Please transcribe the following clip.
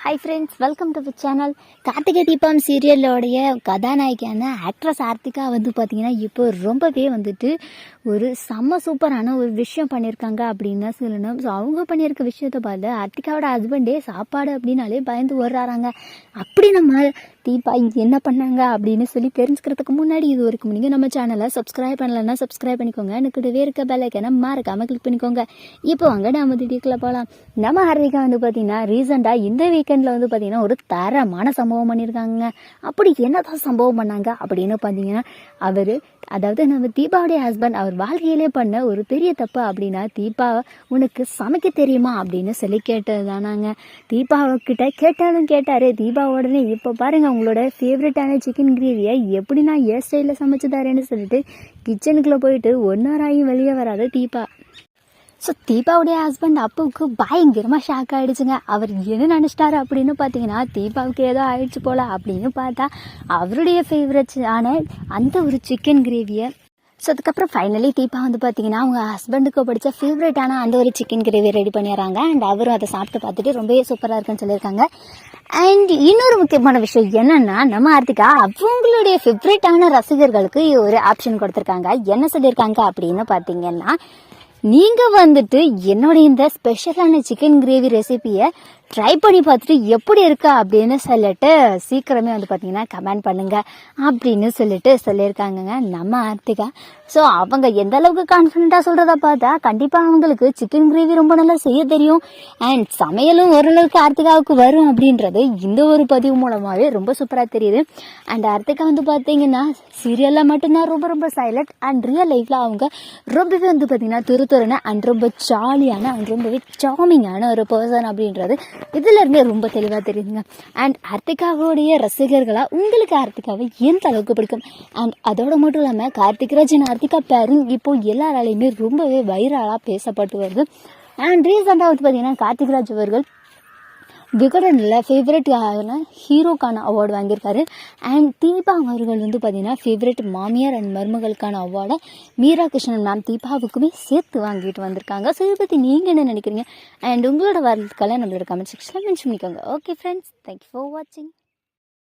Hi friends welcome to channel Karthigai Deepam சீரியலோடைய கதாநாயகியான actress Aarthika வந்து பார்த்திங்கன்னா இப்போ ரொம்பவே வந்துட்டு ஒரு செம்ம சூப்பரான ஒரு விஷயம் பண்ணியிருக்காங்க அப்படின்னு தான் சொல்லணும். ஸோ அவங்க பண்ணியிருக்க விஷயத்த பார்த்து ஆர்த்திகாவோட ஹஸ்பண்டே சாப்பாடு அப்படின்னாலே பயந்து ஓடுறாங்க அப்படி நம்ம தீபா இங்கே என்ன பண்ணாங்க அப்படின்னு சொல்லி தெரிஞ்சுக்கிறதுக்கு முன்னாடி இது வரைக்கும் நீங்கள் நம்ம சேனலை சப்ஸ்கிரைப் பண்ணலன்னா சப்ஸ்கிரைப் பண்ணிக்கோங்க. எனக்கு இருக்க பெல்லைக்கான மறக்காமல் கிளிக் பண்ணிக்கோங்க. இப்போ வாங்க நம்ம திடீர்க்குள்ள போகலாம் நம்ம ஹர்விகா வந்து பார்த்தீங்கன்னா ரீசெண்டாக இந்த வீக்கெண்டில் வந்து பார்த்தீங்கன்னா ஒரு தரமான சம்பவம் பண்ணியிருக்காங்க அப்படி என்னதான் சம்பவம் பண்ணாங்க அப்படின்னு பார்த்தீங்கன்னா அவர் அதாவது நம்ம தீபாவுடைய ஹஸ்பண்ட் அவர் வாழ்க்கையிலே பண்ண ஒரு பெரிய தப்பு அப்படின்னா தீபா உனக்கு சமைக்க தெரியுமா அப்படின்னு சொல்லி கேட்டது தானாங்க தீபாவை கிட்ட கேட்டாலும் கேட்டாரு. தீபா உடனே இப்போ பாருங்க உங்களோட ஃபேவரட்டான சிக்கன் கிரேவியை எப்படி நான் ஏ ஸ்டைலில் சமைச்சு தரேன்னு சொல்லிட்டு கிச்சனுக்குள்ளே போயிட்டு ஒன்னாராயும் வெளியே வராது தீபா. ஸோ தீபாவுடைய ஹஸ்பண்ட் அப்புவுக்கு பயங்கரமாக ஷாக் ஆகிடுச்சுங்க அவர் என்ன நினச்சிட்டாரு அப்படின்னு பார்த்தீங்கன்னா தீபாவுக்கு ஏதோ ஆயிடுச்சு போல அப்படின்னு பார்த்தா அவருடைய ஃபேவரட்ஸ் ஆன அந்த ஒரு சிக்கன் கிரேவியை ஸோ அதுக்கப்புறம் ஃபைனலி தீபா வந்து பார்த்தீங்கன்னா அவங்க ஹஸ்பண்டுக்கு பிடிச்ச ஃபேவரட்டான அந்த ஒரு சிக்கன் கிரேவி ரெடி பண்ணிடுறாங்க. அண்ட் அவரும் அதை சாப்பிட்டு பார்த்துட்டு ரொம்பவே சூப்பராக இருக்குன்னு சொல்லியிருக்காங்க. அண்ட் இன்னொரு முக்கியமான விஷயம் என்னன்னா நம்ம ஆர்த்திகா அவங்களுடைய ஃபேவரட்டான ரசிகர்களுக்கு ஒரு ஆப்ஷன் கொடுத்துருக்காங்க. என்ன சொல்லியிருக்காங்க அப்படின்னு பார்த்தீங்கன்னா நீங்கள் வந்துட்டு என்னுடைய இந்த ஸ்பெஷலான சிக்கன் கிரேவி ரெசிபியை ட்ரை பண்ணி பார்த்துட்டு எப்படி இருக்கா அப்படின்னு சொல்லிட்டு சீக்கிரமே வந்து பார்த்தீங்கன்னா கமெண்ட் பண்ணுங்க அப்படின்னு சொல்லிட்டு சொல்லியிருக்காங்கங்க. நம்ம ஆர்த்திகா. ஸோ அவங்க எந்த அளவுக்கு கான்ஃபிடென்ட்டாக சொல்கிறத பார்த்தா கண்டிப்பாக அவங்களுக்கு சிக்கன் கிரேவி ரொம்ப நல்லா செய்ய தெரியும். அண்ட் சமையலும் ஓரளவுக்கு ஆர்த்திகாவுக்கு வரும் அப்படின்றது இந்த ஒரு பதிவு மூலமாகவே ரொம்ப சூப்பராக தெரியுது. அண்ட் ஆர்த்திகா வந்து பார்த்தீங்கன்னா சீரியலில் மட்டும்தான் ரொம்ப ரொம்ப சைலண்ட் அண்ட் ரியல் லைஃப்பில் அவங்க ரொம்பவே வந்து பார்த்தீங்கன்னா துரு துருன்னு அண்ட் ரொம்ப ஜாலியான அண்ட் ரொம்பவே சாமிங்கான ஒரு பர்சன் அப்படின்றது இதிலிருந்தே ரொம்ப தெளிவாக தெரியுதுங்க. அண்ட் ஹர்த்திகாவுடைய ரசிகர்களா உங்களுக்கு ஹர்த்திகாவை எந்த அளவுக்கு பிடிக்கும்? அண்ட் அதோட மட்டும் இல்லாமல் கார்த்திக் ராஜ் and பேரும் இப்போ எல்லாராலையுமே ரொம்பவே வைரலாக பேசப்பட்டு வருது அண்ட் ரீசெண்டாக வந்து பார்த்தீங்கன்னா கார்த்திக் ராஜ் அவர்கள் விகடனில் ஃபேவரட்டான ஹீரோக்கான அவார்டு வாங்கியிருக்காரு. அண்ட் தீபா அவர்கள் வந்து பார்த்தீங்கன்னா ஃபேவரட் மாமியார் அண்ட் மருமகளுக்கான அவார்டை மீரா கிருஷ்ணன் மேம் தீபாவுக்குமே சேர்த்து வாங்கிட்டு வந்திருக்காங்க. ஸோ இதை பற்றி நீங்கள் என்ன நினைக்கிறீங்க? அண்ட் உங்களோட வாழ்த்துக்களை நம்மளோட கமெண்ட் செக்ஷனில் மென்ஷன் பண்ணிக்கோங்க. ஓகே ஃப்ரெண்ட்ஸ் தேங்க்யூ ஃபார் வாட்சிங்